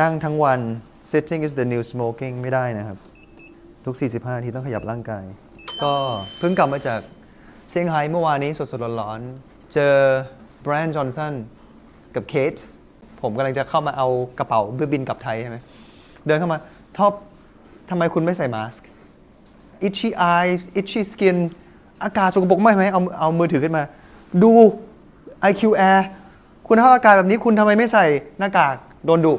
นั่งทั้งวัน sitting is the new smoking ไม่ได้นะครับ ทุก 45 นาทีต้องขยับร่างกาย ก็เพิ่งกลับมาจากเซี่ยงไฮ้เมื่อวานนี้สดๆร้อนๆเจอแบรนด์จอห์นสันกับเคทผมกำลังจะเข้ามาเอากระเป๋าเพื่อบินกลับไทยใช่ไหมเดินเข้ามาท็อปทำไมคุณไม่ใส่มาสก์ itchy eyes itchy skin อากาศสกปรกไหมไหมเอาเอามือถือขึ้นมา ดู IQ Air คุณถ้าอากาศแบบนี้คุณทำไมไม่ใส่หน้ากากโดนดุ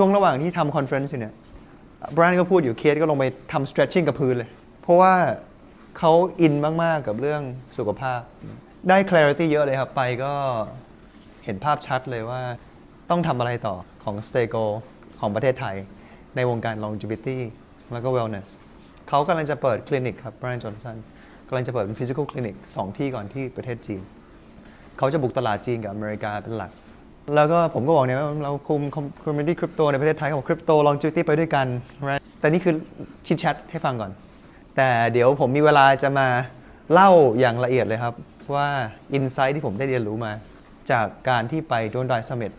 ช่วงระหว่างที่ทำคอนเฟรนซ์อยู่เนี่ยบร a นก็พูดอยู่เคสก็ลงไปทำ stretching กับพื้นเลย เพราะว่าเขาอินมาก ๆ กับเรื่องสุขภาพ ได้ clarity เยอะเลยครับ ไปก็เห็นภาพชัดเลยว่าต้องทำอะไรต่อของ s t a y g o ของประเทศไทย ในวงการ longevity แล้วก็ wellness เขากำลังจะเปิดคลินิกครับ Brian Johnson กำลังจะเปิดเป็น physical clinic สองที่ก่อนที่ประเทศจีน เขาจะบุกตลาดจีนกับอเมริกาเป็นหลัก แล้วก็ผมก็บอกเนี่ยว่าเราคุม community crypto ในประเทศไทยเขาบอก crypto longevity ไปด้วยกัน right? แต่นี่คือชิดแชทให้ฟังก่อน แต่เดี๋ยวผมมีเวลาจะมาเล่าอย่างละเอียดเลยครับ ว่า insight ที่ผมได้เรียนรู้มา จากการที่ไปโดนดอยสมิธ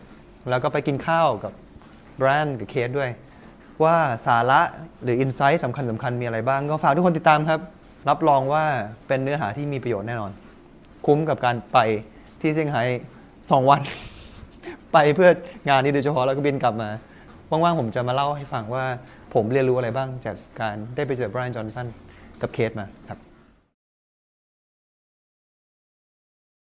แล้วก็ไปกินข้าวกับแบรนด์กับเคสด้วย ว่าสาระหรือ insight สำคัญสำคัญมีอะไรบ้าง ก็ฝากทุกคนติดตามครับ รับรองว่าเป็นเนื้อหาที่มีประโยชน์แน่นอน คุ้มกับการไปที่เซี่ยงไฮ้สองวัน ไปเพื่องานนี้โดยเฉพาะแล้วก็บินกลับมา ว่างๆผมจะมาเล่าให้ฟังว่าผมเรียนรู้อะไรบ้างจากการได้ไปเจอไบรอันจอห์นสันกับเคสมาครับ